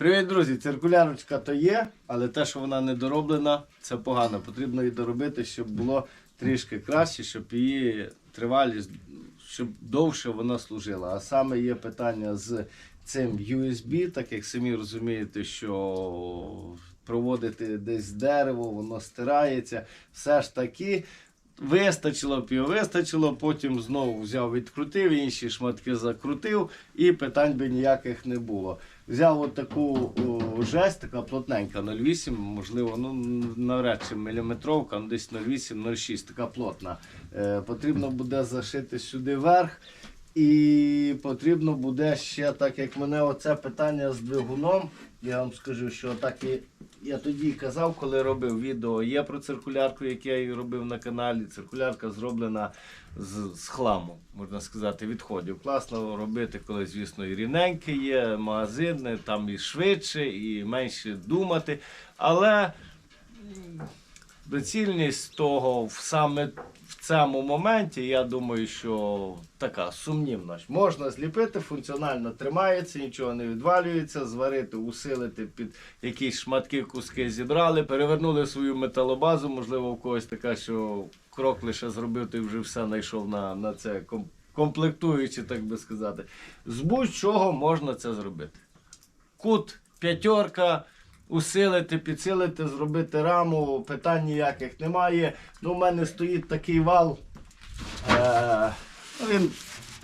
Привіт, друзі! Циркулярочка то є, але те, що вона не дороблена, це погано. Потрібно її доробити, щоб було трішки краще, щоб її тривалість, щоб довше вона служила. А саме є питання з цим USB, так як самі розумієте, що проводити десь дерево, воно стирається. Все ж таки. Вистачило б його, вистачило, потім знову взяв, відкрутив, інші шматки закрутив, і питань би ніяких не було. Взяв от жесть, така плотненька 0,8, можливо, ну навряд чи міліметровка, ну, десь 0,8-0,6, така плотна. Е, потрібно буде зашити сюди верх. І потрібно буде ще, так як мене оце питання з двигуном, я вам скажу, що так і я тоді казав, коли робив відео, є про циркулярку, яке я її робив на каналі. Циркулярка зроблена з, з хламу, можна сказати, відходів. Класно робити, коли, звісно, і рівненьке є, магазини, там і швидше, і менше думати. Але доцільність того саме в цьому моменті, я думаю, що така сумнівна. Можна зліпити, функціонально тримається, нічого не відвалюється, зварити, усилити під якісь шматки, куски зібрали, перевернули свою металобазу, можливо, в когось така, що крок лише зробив, ти вже все знайшов на, на це комплектуючи, так би сказати. З будь-чого можна це зробити. Кут, п'ятерка, усилити, підсилити, зробити раму, питань ніяких немає. Ну, у мене стоїть такий вал. Е, ну, він,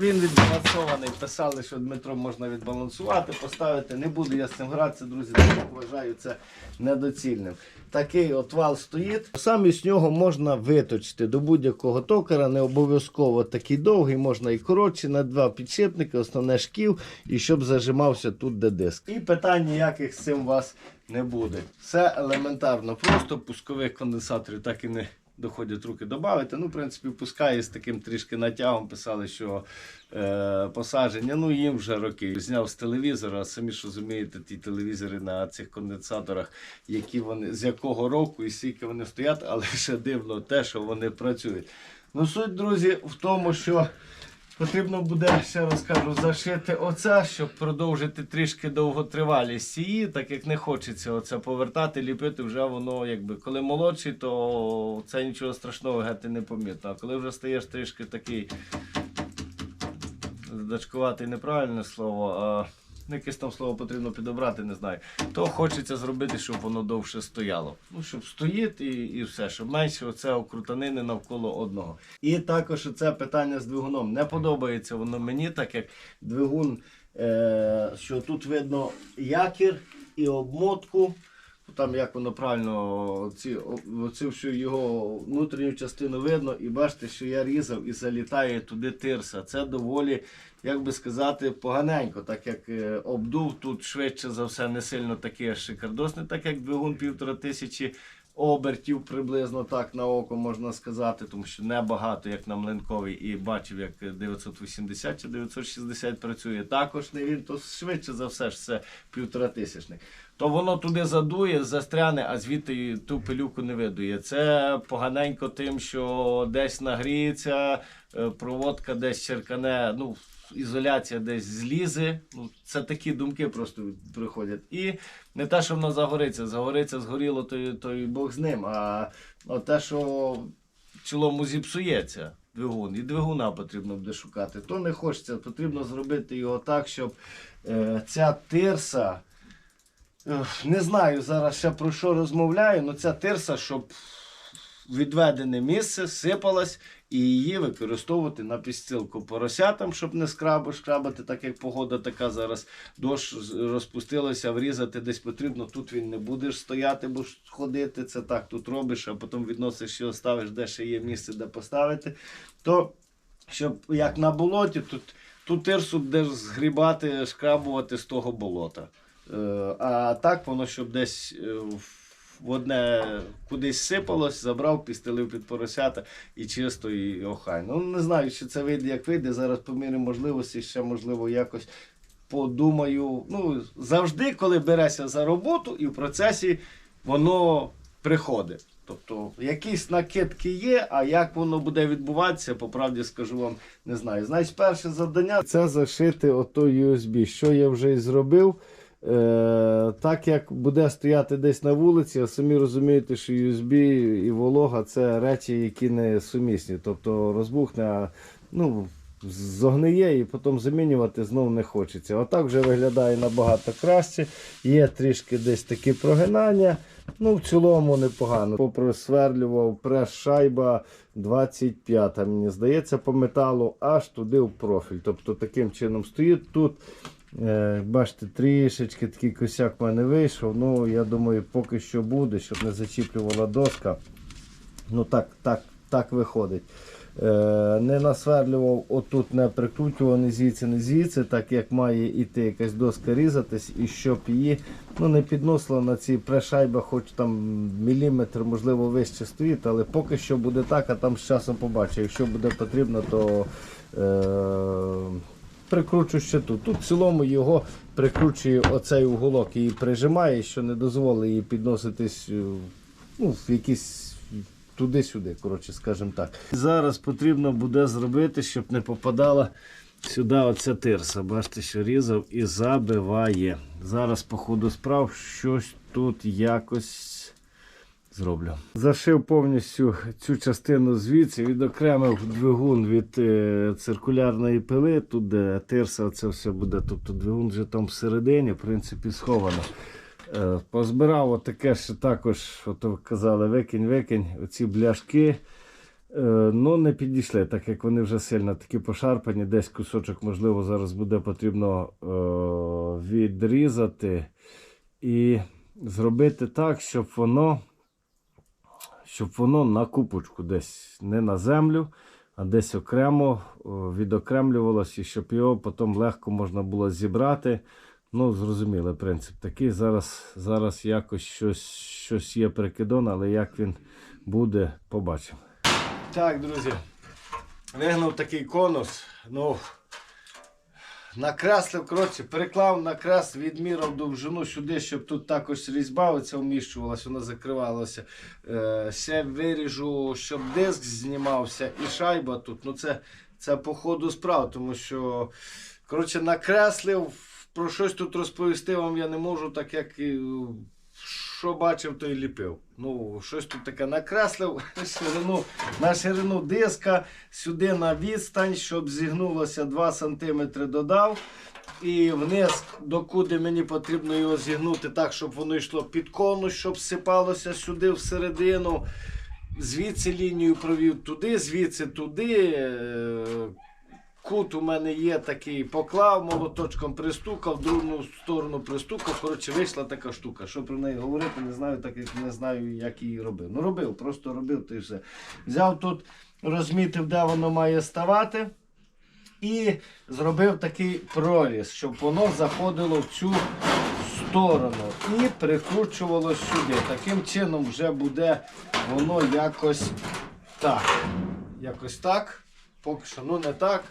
він відбалансований. Писали, що Дмитро можна відбалансувати, поставити. Не буду я з цим гратися, друзі, як вважаю це недоцільним. Такий от вал стоїть. Саме з нього можна виточити до будь-якого токара, не обов'язково такий довгий, можна і коротший, на два підшипники, основне шків, і щоб зажимався тут де диск. І питань ніяких з цим у вас не буде. Все елементарно, просто пускових конденсаторів так і не доходять руки додати. Ну, в принципі, пускає з таким трішки натягом. Писали, що е, посадження, ну їм вже роки. Зняв з телевізора, самі ж розумієте, ті телевізори на цих конденсаторах, які вони, з якого року і скільки вони стоять, але ще дивно те, що вони працюють. Ну, суть, друзі, в тому, що Потрібно буде, ще раз кажу, зашити оце, щоб продовжити трішки довготривалість її, так як не хочеться оце повертати, ліпити, вже воно якби коли молодший, то це нічого страшного гети не помітно. А коли вже стаєш трішки такий дачкуватий неправильне слово, а ну, якесь там слово потрібно підобрати, не знаю. То хочеться зробити, щоб воно довше стояло. Ну, щоб стоїть і, і все, щоб менше оце окрутанини навколо одного. І також це питання з двигуном. Не подобається воно мені, так як двигун, е, що тут видно якір і обмотку. Там як воно правильно, ці, оцю всю його внутрішню частину видно, і бачите, що я різав і залітає туди тирса. Це доволі, як би сказати, поганенько, так як е, обдув тут швидше за все не сильно такий аж шикардосний, так як двигун півтора тисячі обертів приблизно так на око можна сказати, тому що небагато, як на млинковий, і бачив, як 980 чи 960 працює. Також не він, то швидше за все ж це півтора тисячник. То воно туди задує, застряне, а звідти ту пилюку не видує. Це поганенько тим, що десь нагріється, е, проводка десь черкане, ну, ізоляція десь злізе. Ну, це такі думки просто приходять. І не те, що воно загориться, загориться, згоріло, то, то й Бог з ним. А те, що в цілому зіпсується двигун, і двигуна потрібно буде шукати, то не хочеться. Потрібно зробити його так, щоб е, ця тирса. Не знаю зараз ще про що розмовляю, але ця тирса, щоб відведене місце сипалась і її використовувати на підстилку поросятам, щоб не скраб, шкрабати, так як погода така зараз. Дощ розпустилося, врізати десь потрібно. Тут він не будеш стояти, бо ходити. Це так тут робиш, а потім відносиш його, ставиш, де ще є місце, де поставити. То щоб як на болоті, тут ту тирсу будеш згрібати, шкрабувати з того болота. Е, А так воно, щоб десь е, в- одне кудись сипалось, забрав, підстелив під поросята і чисто, і охай. Ну не знаю, чи це вийде, як вийде. Зараз по мірі можливості ще можливо якось подумаю. Ну, завжди, коли береся за роботу, і в процесі воно приходить. Тобто якісь накидки є, а як воно буде відбуватися, по правді скажу вам, не знаю. Значить, перше завдання це зашити ото USB. Що я вже і зробив. Е, так як буде стояти десь на вулиці, а самі розумієте, що USB і волога це речі, які не сумісні. Тобто розбухне, ну, зогниє і потім замінювати знов не хочеться. Отак вже виглядає набагато краще. Є трішки десь такі прогинання. Ну, в цілому непогано. Попросверлював прес-шайба 25, мені здається, по металу аж туди в профіль. Тобто таким чином стоїть тут. Е, бачите, трішечки такий косяк в мене вийшов. Ну, я думаю, поки що буде, щоб не зачіплювала доска. Ну так, так, так виходить. Е, не насверлював, отут не прикручував ні звідси, ні звідси, так як має іти якась доска різатись, і щоб її ну, не підносила на ці прешайба, хоч там міліметр, можливо, вище стоїть, але поки що буде так, а там з часом побачу. Якщо буде потрібно, то е, прикручу ще тут. Тут в цілому його прикручує оцей уголок і прижимає, що не дозволить її підноситись е, ну, в якісь туди-сюди, коротше, скажімо так. Зараз потрібно буде зробити, щоб не попадала сюди оця тирса. Бачите, що різав і забиває. Зараз, по ходу справ, щось тут якось зроблю. Зашив повністю цю частину звідси, відокремив двигун від е, циркулярної пили, тут де тирса, це все буде. Тобто двигун вже там всередині, в принципі, сховано. Е, Позбирав отаке ще також, от ви казали, викинь, викинь, оці бляшки. Е, Ну, не підійшли, так як вони вже сильно такі пошарпані. Десь кусочок, можливо, зараз буде потрібно е, відрізати і зробити так, щоб воно, щоб воно на купочку десь не на землю, а десь окремо е, відокремлювалося, і щоб його потім легко можна було зібрати. Ну, зрозумілий принцип такий. Зараз, зараз якось щось, щось є прикидон, але як він буде, побачимо. Так, друзі, вигнув такий конус. Ну, накреслив, коротше, переклав накрас, відміряв довжину сюди, щоб тут також різьба оця вміщувалася, вона закривалася. Е, ще виріжу, щоб диск знімався і шайба тут. Ну, це, це по ходу справ, тому що коротше, накреслив, про щось тут розповісти вам я не можу, так як і, що бачив, то і ліпив. Ну, щось тут таке накреслив ширину, на ширину диска, сюди на відстань, щоб зігнулося 2 см додав. І вниз, докуди мені потрібно його зігнути так, щоб воно йшло під конус, щоб сипалося сюди всередину. Звідси лінію провів туди, звідси туди. Кут у мене є такий, поклав, молоточком пристукав, другу сторону пристукав. Коротше, вийшла така штука. Що про неї говорити, не знаю, так як не знаю, як її робив. Ну робив, просто робив і все. Взяв тут, розмітив, де воно має ставати. І зробив такий проріз, щоб воно заходило в цю сторону і прикручувало сюди. Таким чином вже буде воно якось так. Якось так. Поки що, ну не так.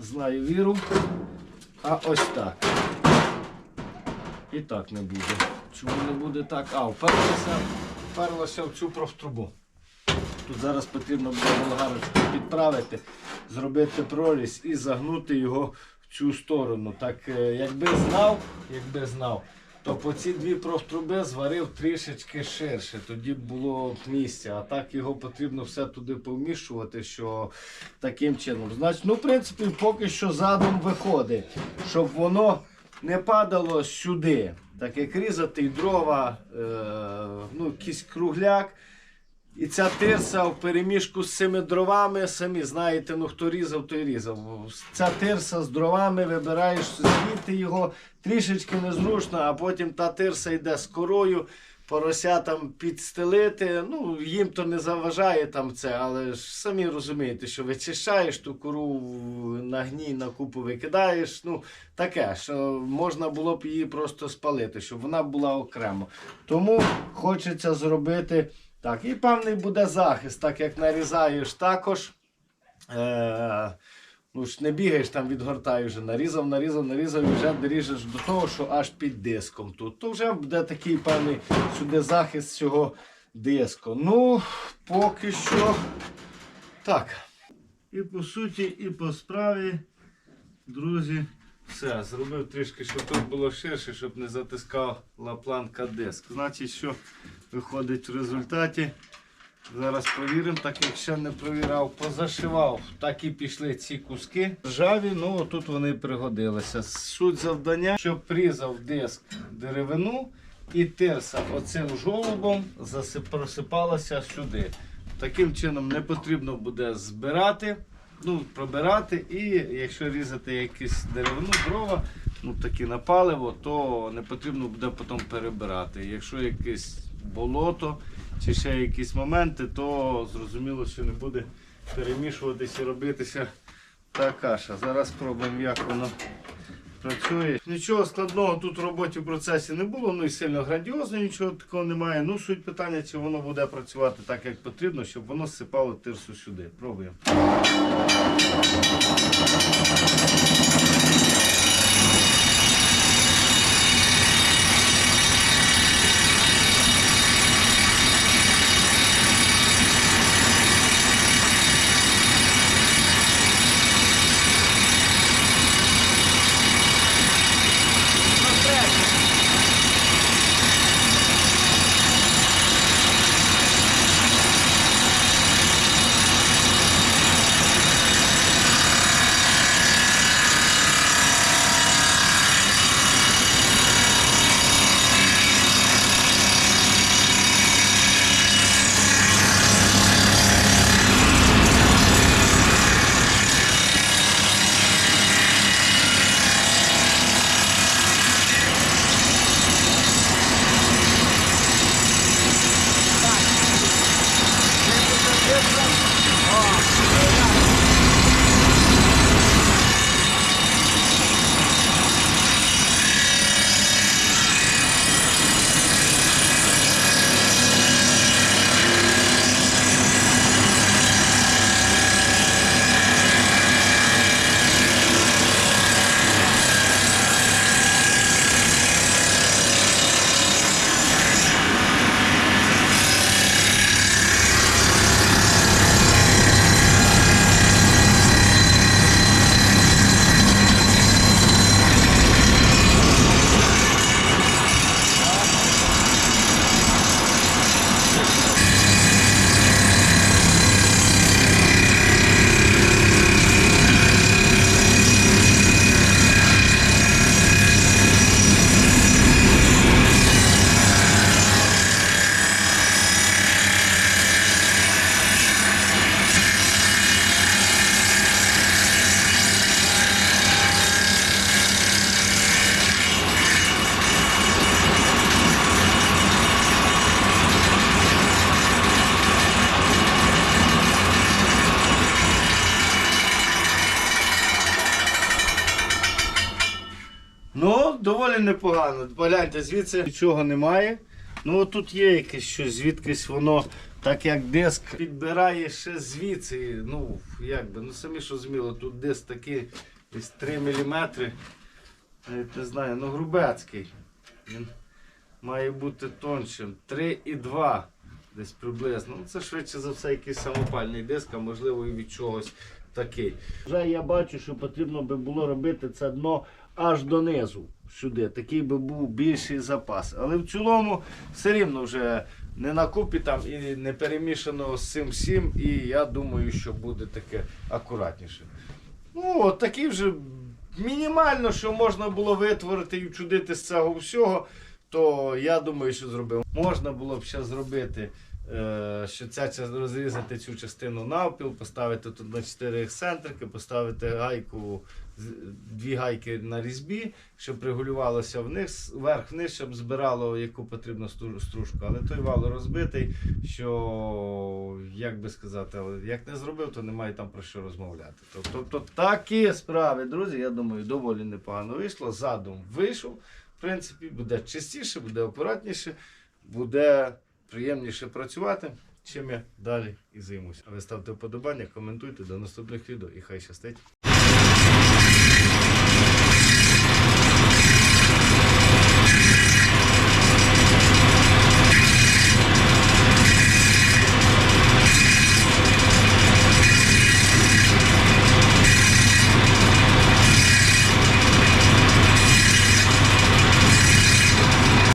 Знаю віру. А ось так. І так не буде. Чому не буде так? А, вперлося, вперлося в цю профтрубу. Тут зараз потрібно буде болгарочку підправити, зробити проріз і загнути його в цю сторону. Так, е, якби знав, якби знав, то по ці дві профтруби зварив трішечки ширше. Тоді було місця. А так його потрібно все туди повміщувати, що таким чином. Значить, ну, в принципі, поки що задум виходить, щоб воно не падало сюди. Так як різати дрова, е, ну, якийсь кругляк. І ця тирса в переміжку з цими дровами, самі знаєте, ну хто різав, той різав. Ця тирса з дровами, вибираєш звідти його трішечки незручно, а потім та тирса йде з корою, поросятам підстелити. Ну, їм то не заважає там це, але ж самі розумієте, що вичищаєш ту кору на гній, на купу викидаєш. Ну, таке, що можна було б її просто спалити, щоб вона була окремо. Тому хочеться зробити. Так, і певний буде захист, так як нарізаєш також. Е, ну ж не бігаєш там, відгортаєш, вже нарізав, нарізав, нарізав і вже доріжеш до того, що аж під диском тут. То вже буде такий певний сюди захист цього диску. Ну, поки що так. І по суті, і по справі, друзі, Все, зробив трішки, щоб тут було ширше, щоб не затискала планка диск. Значить, що виходить в результаті. Зараз провіримо, так як ще не провірав, позашивав, так і пішли ці куски. Ржаві, ну тут вони пригодилися. Суть завдання, щоб призав диск деревину і тирса оцим жолобом просипалася сюди. Таким чином не потрібно буде збирати, ну, пробирати, і якщо різати якісь деревину, дрова, ну такі на паливо, то не потрібно буде потім перебирати. Якщо якесь болото чи ще якісь моменти, то зрозуміло, що не буде перемішуватися і робитися та каша. Зараз спробуємо, як воно працює. Нічого складного тут в роботі в процесі не було, ну і сильно грандіозно нічого такого немає. Ну, суть питання, чи воно буде працювати так, як потрібно, щоб воно сипало тирсу сюди. Пробуємо. Доволі непогано. Погляньте, звідси нічого немає. Ну тут є якесь щось, звідкись воно, так як диск підбирає ще звідси. Ну, як би, ну самі що зміло, тут диск такий десь 3 мм. Не знаю, ну грубецький. Він має бути тоншим. 3,2 десь приблизно. Ну, це швидше за все якийсь самопальний диск, а можливо і від чогось такий. Вже я бачу, що потрібно би було робити це дно аж донизу сюди. Такий би був більший запас. Але в цілому все рівно вже не на купі там і не перемішано з цим всім. І я думаю, що буде таке акуратніше. Ну, от такий вже мінімально, що можна було витворити і вчудити з цього всього, то я думаю, що зробив. Можна було б ще зробити, е, що ча- розрізати цю частину навпіл, поставити тут на 4 ексцентрики, поставити гайку, дві гайки на різьбі, щоб регулювалося вниз, вверх-вниз, щоб збирало яку потрібну стружку. Але той вал розбитий, що, як би сказати, як не зробив, то немає там про що розмовляти. Тобто такі справи, друзі, я думаю, доволі непогано вийшло. Задум вийшов. В принципі, буде чистіше, буде акуратніше, буде приємніше працювати. Чим я далі і займуся. А ви ставте вподобання, коментуйте до наступних відео і хай щастить.